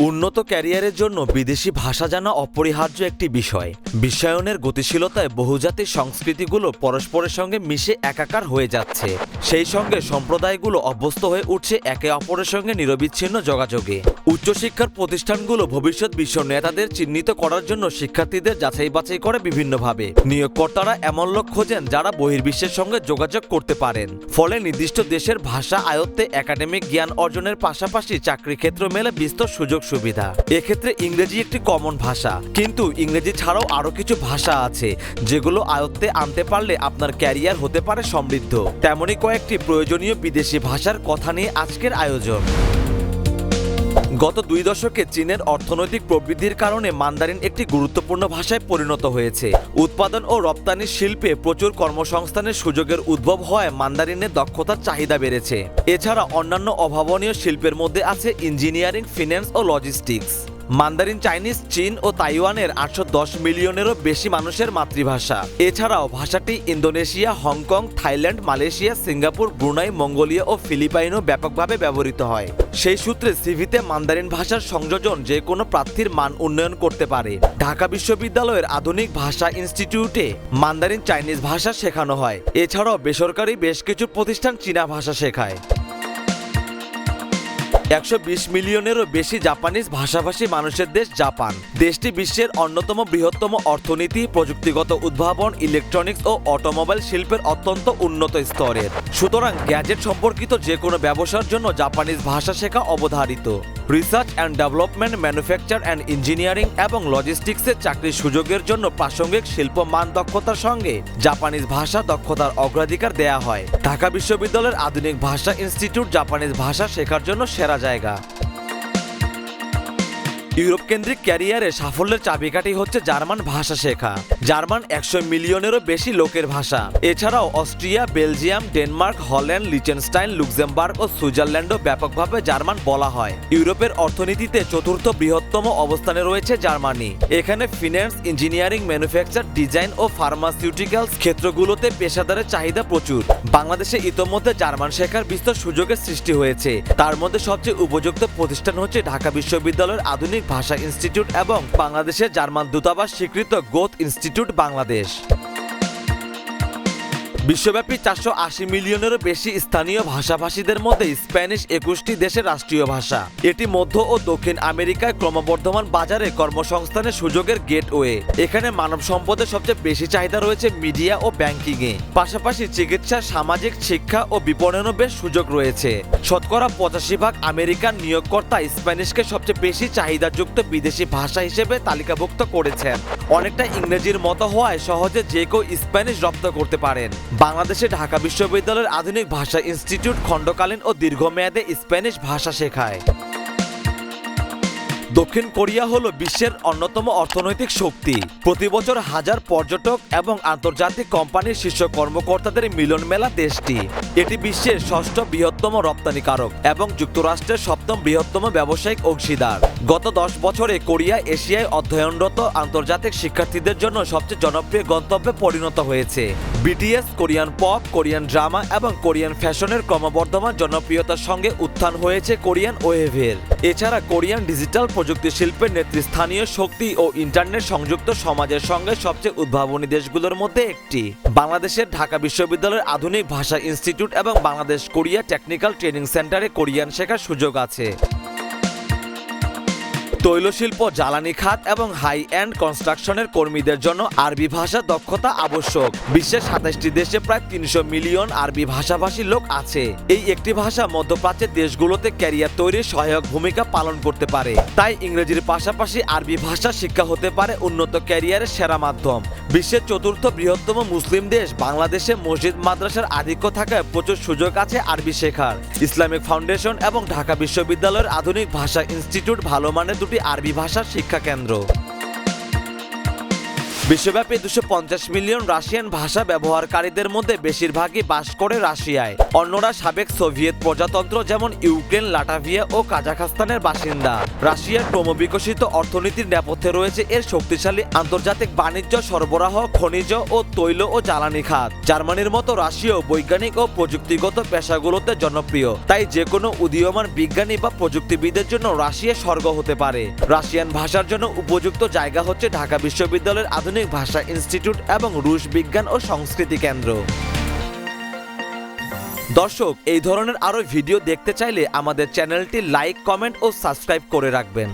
উন্নত ক্যারিয়ারের জন্য বিদেশি ভাষা জানা অপরিহার্য একটি বিষয়। বিশ্বায়নের গতিশীলতায় বহুজাতিক সংস্কৃতিগুলো পরস্পরের সঙ্গে মিশে একাকার হয়ে যাচ্ছে। সেই সঙ্গে সম্প্রদায়গুলো অভ্যস্ত হয়ে উঠছে একে অপরের সঙ্গে নিরবিচ্ছিন্ন যোগাযোগে। উচ্চশিক্ষার প্রতিষ্ঠানগুলো ভবিষ্যৎ বিশ্ব নেতাদের চিহ্নিত করার জন্য শিক্ষার্থীদের যাচাই বাছাই করে বিভিন্নভাবে। নিয়োগকর্তারা এমন লোক খোঁজেন যারা বহির্বিশ্বের সঙ্গে যোগাযোগ করতে পারেন। ফলে নির্দিষ্ট দেশের ভাষা আয়ত্তে একাডেমিক জ্ঞান অর্জনের পাশাপাশি চাকরি ক্ষেত্র মেলে বিস্তর সুযোগ সুবিধা। এক্ষেত্রে ইংরেজি একটি কমন ভাষা, কিন্তু ইংরেজি ছাড়াও আরও কিছু ভাষা আছে, যেগুলো আয়ত্তে আনতে পারলে আপনার ক্যারিয়ার হতে পারে সমৃদ্ধ। তেমনই কয়েকটি প্রয়োজনীয় বিদেশি ভাষার কথা নিয়ে আজকের আয়োজন। গত দুই দশকে চীনের অর্থনৈতিক প্রবৃদ্ধির কারণে মান্দারিন একটি গুরুত্বপূর্ণ ভাষায় পরিণত হয়েছে। উৎপাদন ও রপ্তানি শিল্পে প্রচুর কর্মসংস্থানের সুযোগের উদ্ভব হওয়ায় মান্দারিনের দক্ষতার চাহিদা বেড়েছে। এছাড়া অন্যান্য অভাবনীয় শিল্পের মধ্যে আছে ইঞ্জিনিয়ারিং, ফিন্যান্স ও লজিস্টিক্স। মান্দারিন, চাইনিজ, চীন ও তাইওয়ানের আটশো দশ মিলিয়নেরও বেশি মানুষের মাতৃভাষা। এছাড়াও ভাষাটি Indonesia, Hong Kong, Thailand, Malaysia, Singapore, Brunei, Mongolia ও ফিলিপাইনও ব্যাপকভাবে ব্যবহৃত হয়। সেই সূত্রে সিভিতে মান্দারিন ভাষার সংযোজন যে কোনো প্রার্থীর মান উন্নয়ন করতে পারে। ঢাকা বিশ্ববিদ্যালয়ের আধুনিক ভাষা ইনস্টিটিউটে মান্দারিন চাইনিজ ভাষা শেখানো হয়। এছাড়াও বেসরকারি বেশ কিছু প্রতিষ্ঠান চীনা ভাষা শেখায়। একশো বিশ মিলিয়নেরও বেশি জাপানিজ ভাষাভাষী মানুষের দেশ জাপান। দেশটি বিশ্বের অন্যতম বৃহত্তম অর্থনীতি, প্রযুক্তিগত উদ্ভাবন, ইলেকট্রনিক্স ও অটোমোবাইল শিল্পের অত্যন্ত উন্নত স্তরের। সুতরাং গ্যাজেট সম্পর্কিত যে কোনো ব্যবসার জন্য জাপানিজ ভাষা শেখা অবধারিত। Research and development manufacture and engineering এবং লজিস্টিক্সের চাকরির সুযোগের জন্য প্রাসঙ্গিক শিল্প মান দক্ষতার সঙ্গে জাপানিজ ভাষা দক্ষতার অগ্রাধিকার দেয়া হয়। ঢাকা বিশ্ববিদ্যালয়ের আধুনিক ভাষা ইনস্টিটিউট জাপানিজ ভাষা শেখার জন্য সেরা জায়গা। ইউরোপ কেন্দ্রিক ক্যারিয়ারে সাফল্যের চাবিকাঠি হচ্ছে জার্মান ভাষা শেখা। জার্মান একশো মিলিয়নেরও বেশি লোকের ভাষা। এছাড়াও Austria, Belgium, Denmark, Holland, Liechtenstein, Luxembourg ও সুইজারল্যান্ডও ব্যাপকভাবে জার্মান বলা হয়। ইউরোপের অর্থনীতিতে চতুর্থ বৃহত্তম অবস্থানে রয়েছে জার্মানি। এখানে ফিন্যান্স, ইঞ্জিনিয়ারিং, ম্যানুফ্যাকচার, ডিজাইন ও ফার্মাসিউটিক্যালস ক্ষেত্রগুলোতে পেশাদারের চাহিদা প্রচুর। বাংলাদেশে ইতোমধ্যে জার্মান শেখার বিস্তর সুযোগের সৃষ্টি হয়েছে। তার মধ্যে সবচেয়ে উপযুক্ত প্রতিষ্ঠান হচ্ছে ঢাকা বিশ্ববিদ্যালয়ের আধুনিক ভাষা ইনস্টিটিউট এবং বাংলাদেশের জার্মান দূতাবাস স্বীকৃত গোথ ইনস্টিটিউট বাংলাদেশ। বিশ্বব্যাপী চারশো আশি মিলিয়নেরও বেশি স্থানীয় ভাষাভাষীদের মধ্যে স্প্যানিশ একুশটি দেশের রাষ্ট্রীয় ভাষা। এটি মধ্য ও দক্ষিণ আমেরিকায় ক্রমবর্ধমান বাজারে কর্মসংস্থানের সুযোগের গেটওয়ে। এখানে মানব সম্পদের সবচেয়ে বেশি চাহিদা রয়েছে মিডিয়া ও ব্যাংকিংয়ে। পাশাপাশি চিকিৎসা, সামাজিক শিক্ষা ও বিপণনও বেশ সুযোগ রয়েছে। শতকরা পঁচাশি ভাগ আমেরিকান নিয়োগকর্তা স্প্যানিশকে সবচেয়ে বেশি চাহিদাযুক্ত বিদেশি ভাষা হিসেবে তালিকাভুক্ত করেছেন। অনেকটা ইংরেজির মতো হওয়ায় সহজে যে কেউ স্প্যানিশ রপ্ত করতে পারেন। বাংলাদেশে ঢাকা বিশ্ববিদ্যালয়ের আধুনিক ভাষা ইনস্টিটিউট খণ্ডকালীন ও দীর্ঘমেয়াদে স্প্যানিশ ভাষা শেখায়। দক্ষিণ কোরিয়া হলো বিশ্বের অন্যতম অর্থনৈতিক শক্তি। প্রতি বছর হাজার পর্যটক এবং আন্তর্জাতিক কোম্পানির শীর্ষ কর্মকর্তাদের মিলন মেলা দেশটি। এটি বিশ্বের ষষ্ঠ বৃহত্তম রপ্তানিকারক এবং যুক্তরাষ্ট্রের সপ্তম বৃহত্তম ব্যবসায়িক অংশীদার। গত দশ বছরে কোরিয়া এশিয়ায় অধ্যয়নরত আন্তর্জাতিক শিক্ষার্থীদের জন্য সবচেয়ে জনপ্রিয় গন্তব্যে পরিণত হয়েছে। BTS, Korean pop, Korean drama এবং কোরিয়ান ফ্যাশনের ক্রমবর্ধমান জনপ্রিয়তার সঙ্গে উত্থান হয়েছে কোরিয়ান ওয়েভের। এছাড়া কোরিয়ান ডিজিটাল প্রযুক্তি শিল্পের নেতৃস্থানীয় শক্তি ও ইন্টারনেট সংযুক্ত সমাজের সঙ্গে সবচেয়ে উদ্ভাবনী দেশগুলোর মধ্যে একটি। বাংলাদেশের ঢাকা বিশ্ববিদ্যালয়ের আধুনিক ভাষা ইনস্টিটিউট এবং বাংলাদেশ কোরিয়া টেকনিক্যাল ট্রেনিং সেন্টারে কোরিয়ান শেখার সুযোগ আছে। তৈলশিল্প, জ্বালানি খাত এবং হাই এন্ড কনস্ট্রাকশনের কর্মীদের জন্য আরবি ভাষা দক্ষতা আবশ্যক। বিশ্বের সাতাশটি দেশে প্রায় তিনশো মিলিয়ন আরবি ভাষাভাষী লোক আছে। এই একটি ভাষা মধ্যপ্রাচ্যের দেশগুলোতে ক্যারিয়ার তৈরির সহায়ক ভূমিকা পালন করতে পারে। তাই ইংরেজির পাশাপাশি আরবি ভাষা শিক্ষা হতে পারে উন্নত ক্যারিয়ারের সেরা মাধ্যম। বিশ্বের চতুর্থ বৃহত্তম মুসলিম দেশ বাংলাদেশে মসজিদ মাদ্রাসার আধিক্য থাকায় প্রচুর সুযোগ আছে আরবি শেখার। ইসলামিক ফাউন্ডেশন এবং ঢাকা বিশ্ববিদ্যালয়ের আধুনিক ভাষা ইনস্টিটিউট ভালো মানের দুটি আরবি ভাষার শিক্ষা কেন্দ্র। বিশ্বব্যাপী দুশো মিলিয়ন রাশিয়ান ভাষা ব্যবহারকারীদের মধ্যে বেশিরভাগই বাস করে রাশিয়ায়। অন্যরা সাবেক সোভিয়েত প্রজাতন্ত্র যেমন ইউক্রেন, লাটাভিয়া ও কাজাখস্তানের বাসিন্দা। রাশিয়ার ক্রমবিকশিত অর্থনীতির নেপথ্যে রয়েছে এর শক্তিশালী আন্তর্জাতিক বাণিজ্য, সরবরাহ, খনিজ ও তৈল ও জ্বালানি খাত। জার্মানির মতো রাশিয়াও বৈজ্ঞানিক ও প্রযুক্তিগত পেশাগুলোতে জনপ্রিয়। তাই যে কোনো উদীয়মান বিজ্ঞানী বা প্রযুক্তিবিদের জন্য রাশিয়া স্বর্গ হতে পারে। রাশিয়ান ভাষার জন্য উপযুক্ত জায়গা হচ্ছে ঢাকা বিশ্ববিদ্যালয়ের আধুনিক ভাষা ইনস্টিটিউট এবং রুশ বিজ্ঞান ও সংস্কৃতি কেন্দ্র। দর্শক, এই ধরনের আরও ভিডিও দেখতে চাইলে আমাদের চ্যানেলটি লাইক, কমেন্ট ও সাবস্ক্রাইব করে রাখবেন।